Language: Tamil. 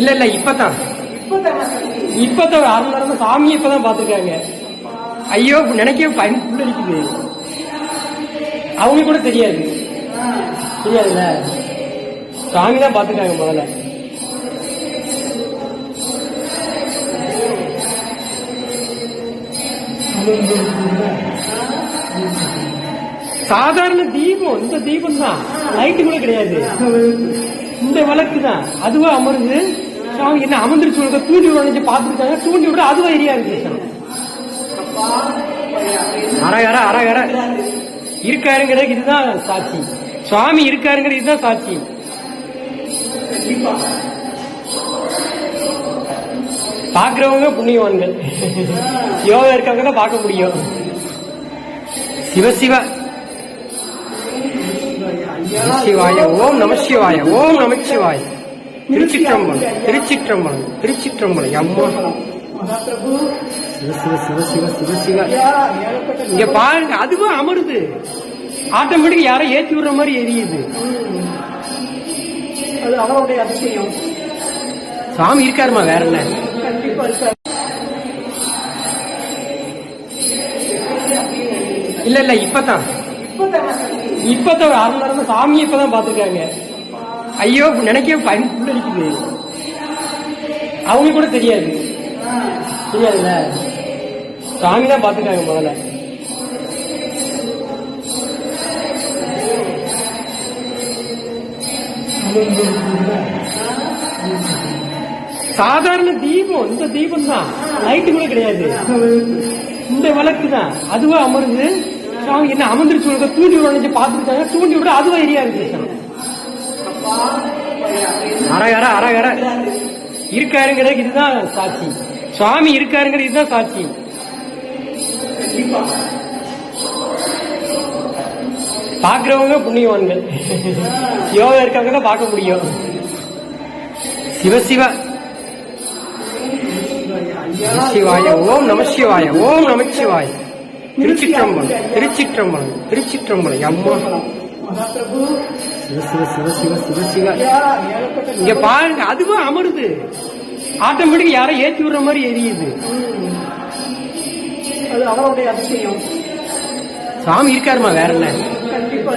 இல்ல இல்ல இப்பதான். இப்பதான் அரை மணி நேரம் சாமி இப்பதான் பாத்துருக்காங்க ஐயோ நினைக்கவே பயன் புல்லரிக்குது அவங்க கூட தெரியாது. தெரியாதுல்ல? சாமி தான் பாத்துருக்காங்க முதல்ல. சாதாரண தீபம் இந்த தீபம் தான் லைட்டு கூட கிடையாது. இந்த விளக்கு தான் அதுவா அமருது? சாமி என்ன அமர்ந்துருச்சு உனக்கு? தூண்டி விட பார்த்துருக்காங்க தூண்டி விட அதுவா எரியா இருக்கு அரகர அரகர இருக்காருங்கிறதுக்கு இதுதான் சாட்சி. சுவாமி இருக்காருங்கிறது இதுதான் சாட்சி. பாக்குறவங்க புண்ணியவான்கள். யோகா இருக்கவங்க தான் பார்க்க முடியும். சிவசிவ சிவாய ஓம் நம சிவாய ஓம் நம சிவாய. திருச்சிற்றம்பலம் திருச்சிற்றம்பலம். திருச்சிற்றம்பலம் அம்மா இங்க பாருங்க அதுவும் அமருது. ஆட்டோமேட்டிக் யாரோ ஏத்தி விடுற மாதிரி எரியுது. அது அவருடைய அதிசயம். சாமி இருக்காருமா வேற என்ன? இல்ல இல்ல இப்பதான். இப்பதான் அரை நேரம் சாமி இப்பதான் பாத்துருக்காங்க ஐயோ நினைக்கவே பயன் புல்லரிக்குது. அவங்க கூட தெரியாது. தெரியாதுல்ல? சாமி தான் பாத்துருக்காங்க முதல்ல. சாதாரண தீபம் இந்த தீபம் தான். லைட்டு கூட கிடையாது. இந்த விளக்கு தான். அதுவா அமர்ந்து அவங்க என்ன அமர்ந்துருச்சு தூண்டி விட பார்த்துருக்காங்க. தூண்டி விட அதுவா எரியா இருக்கு அரகர அரகர இருக்காருங்கிறதுக்கு இதுதான் சாட்சி. சுவாமி இருக்காருங்கிறது இதுதான் சாட்சி. பாக்குறவங்க புண்ணியவான்கள். யோகா இருக்கவங்க தான் பார்க்க முடியும். சிவ சிவ. சிவாய ஓம் நம சிவாய ஓம் நம சிவாய. திருச்சிற்றம்பலம் திருச்சிற்றம்பலம் திருச்சிற்றம்பலம். அம்மா. இங்க பாருங்க அதுவும் அமருது. ஆட்டோமேட்டிக் யாரோ ஏத்தி விடுற மாதிரி எரியுது. அது அவருடைய அதிசயம். சாமி இருக்காருமா வேற என்ன? கண்டிப்பா